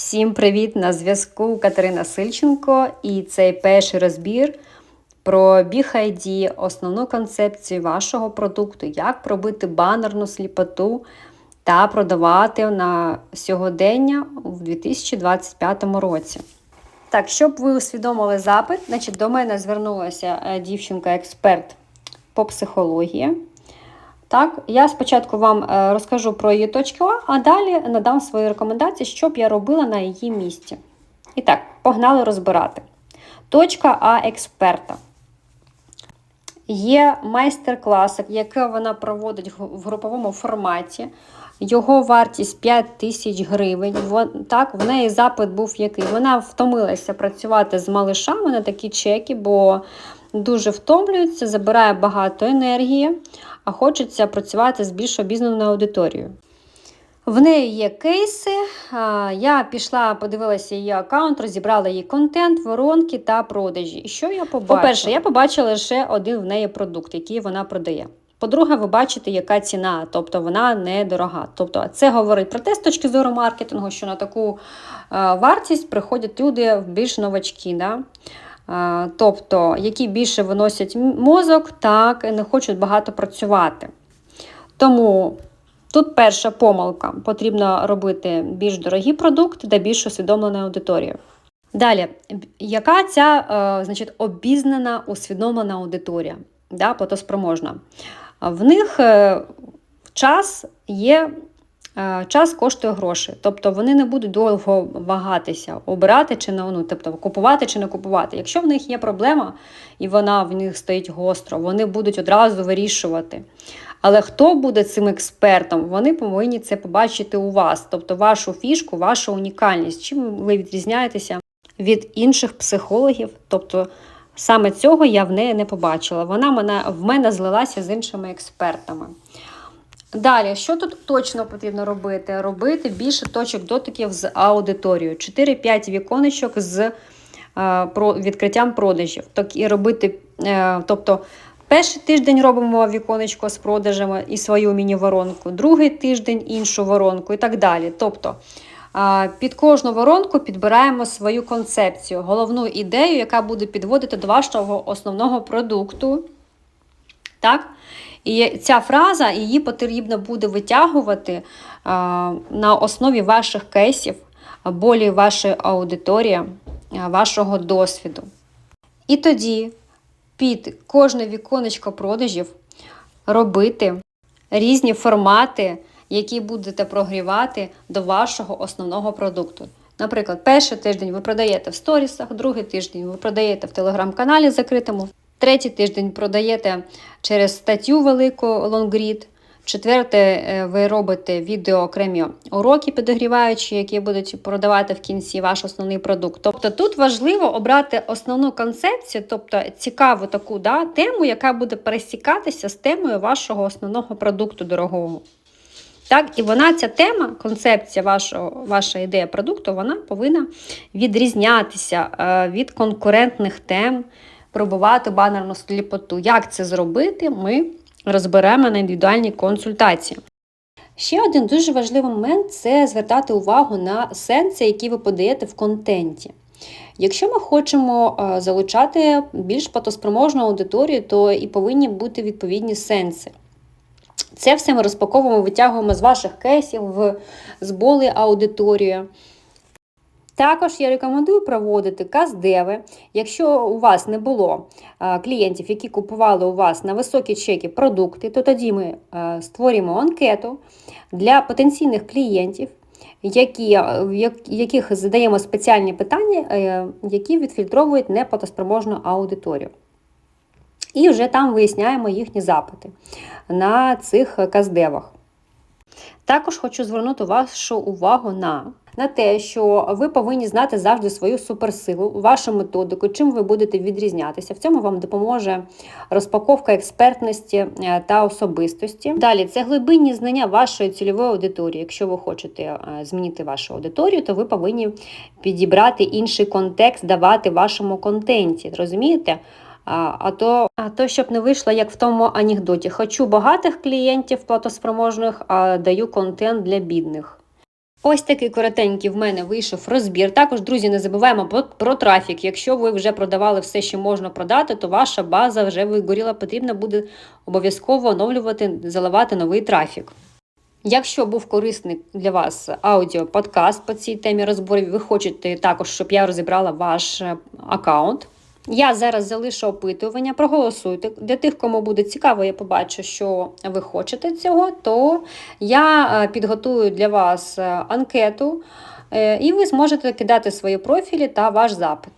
Всім привіт! На зв'язку Катерина Сильченко і цей перший розбір про BigID, основну концепцію вашого продукту, як пробити банерну сліпоту та продавати на сьогодення в 2025 році. Так, щоб ви усвідомили запит, значить, до мене звернулася е, дівчинка-експерт по психології. Так, я спочатку вам е, розкажу про її точки А, а далі надам свої рекомендації, що б я робила на її місці. І так, погнали розбирати. Точка А експерта. Є майстер-клас, який вона проводить в груповому форматі. Його вартість 5 тисяч гривень. Так, в неї запит був який. Вона втомилася працювати з малишами на такі чеки, бо дуже втомлюється, забирає багато енергії, а хочеться працювати з більш обізнаною аудиторією. В неї є кейси. Я пішла, подивилася її аккаунт, розібрала її контент, воронки та продажі. І що я побачила? По-перше, я побачила лише один в неї продукт, який вона продає. По-друге, ви бачите, яка ціна, тобто вона недорога. Тобто, це говорить про те, з точки зору маркетингу, що на таку е, вартість приходять люди більш новачки. Да? Е, тобто, які більше виносять мозок, так і не хочуть багато працювати. Тому тут перша помилка: потрібно робити більш дорогі продукти та більш усвідомлену аудиторію. Далі, яка ця е, значить, обізнана, усвідомлена аудиторія, да, платоспроможна? В них е, час є. Е, Час коштує гроші, тобто вони не будуть довго вагатися, обирати чи не ну, тобто купувати чи не купувати. Якщо в них є проблема і вона в них стоїть гостро, вони будуть одразу вирішувати. Але хто буде цим експертом, вони повинні це побачити у вас, тобто вашу фішку, вашу унікальність, чим ви відрізняєтеся від інших психологів. Тобто саме цього я в неї не побачила. Вона в мене злилася з іншими експертами. Далі, що тут точно потрібно робити? Робити більше точок дотиків з аудиторією. 4-5 віконечок з е, відкриттям продажів. Так і робити, е, тобто, перший тиждень робимо віконечко з продажами і свою міні-воронку, другий тиждень іншу воронку і так далі. Тобто, е, під кожну воронку підбираємо свою концепцію, головну ідею, яка буде підводити до вашого основного продукту. Так? І ця фраза її потрібно буде витягувати а, на основі ваших кейсів, болі вашої аудиторії, вашого досвіду. І тоді під кожне віконечко продажів робити різні формати, які будете прогрівати до вашого основного продукту. Наприклад, перший тиждень ви продаєте в сторісах, другий тиждень ви продаєте в телеграм-каналі закритому, третій тиждень продаєте через статтю велику лонгрід. Четверте, е, ви робите відео окремі уроки підогріваючі, які будуть продавати в кінці ваш основний продукт. Тобто тут важливо обрати основну концепцію, тобто цікаву таку да, тему, яка буде пересікатися з темою вашого основного продукту дорогого. Так, і вона, ця тема, концепція вашого, ваша ідея продукту, вона повинна відрізнятися е, від конкурентних тем, пробувати банерну сліпоту. Як це зробити, ми розберемо на індивідуальній консультації. Ще один дуже важливий момент це звертати увагу на сенси, які ви подаєте в контенті. Якщо ми хочемо е, залучати більш платоспроможну аудиторію, то і повинні бути відповідні сенси. Це все ми розпаковуємо, витягуємо з ваших кейсів в зболи аудиторію. Також я рекомендую проводити каздеви. Якщо у вас не було клієнтів, які купували у вас на високі чеки продукти, то тоді ми створюємо анкету для потенційних клієнтів, які, яких задаємо спеціальні питання, е, які відфільтровують неплатоспроможну аудиторію. І вже там виясняємо їхні запити на цих каздевах. Також хочу звернути вашу увагу на, на те, що ви повинні знати завжди свою суперсилу, вашу методику, чим ви будете відрізнятися. В цьому вам допоможе розпаковка експертності е, та особистості. Далі це глибинні знання вашої цільової аудиторії. Якщо ви хочете е, змінити вашу аудиторію, то ви повинні підібрати інший контекст, давати вашому контенті. Розумієте? А, а то, а то, щоб не вийшло, як в тому анекдоті. Хочу багатих клієнтів платоспроможних, а даю контент для бідних. Ось такий коротенький в мене вийшов розбір. Також, друзі, не забуваємо про, трафік. Якщо ви вже продавали все, що можна продати, то ваша база вже вигоріла. Потрібно буде обов'язково оновлювати, заливати новий трафік. Якщо був корисний для вас аудіо подкаст по цій темі розборів, ви хочете також, щоб я розібрала ваш е, аккаунт. Я зараз залишу опитування, проголосуйте. Для тих, кому буде цікаво, я побачу, що ви хочете цього, то я е, підготую для вас е, анкету, е, і ви зможете кидати свої профілі та ваш запит.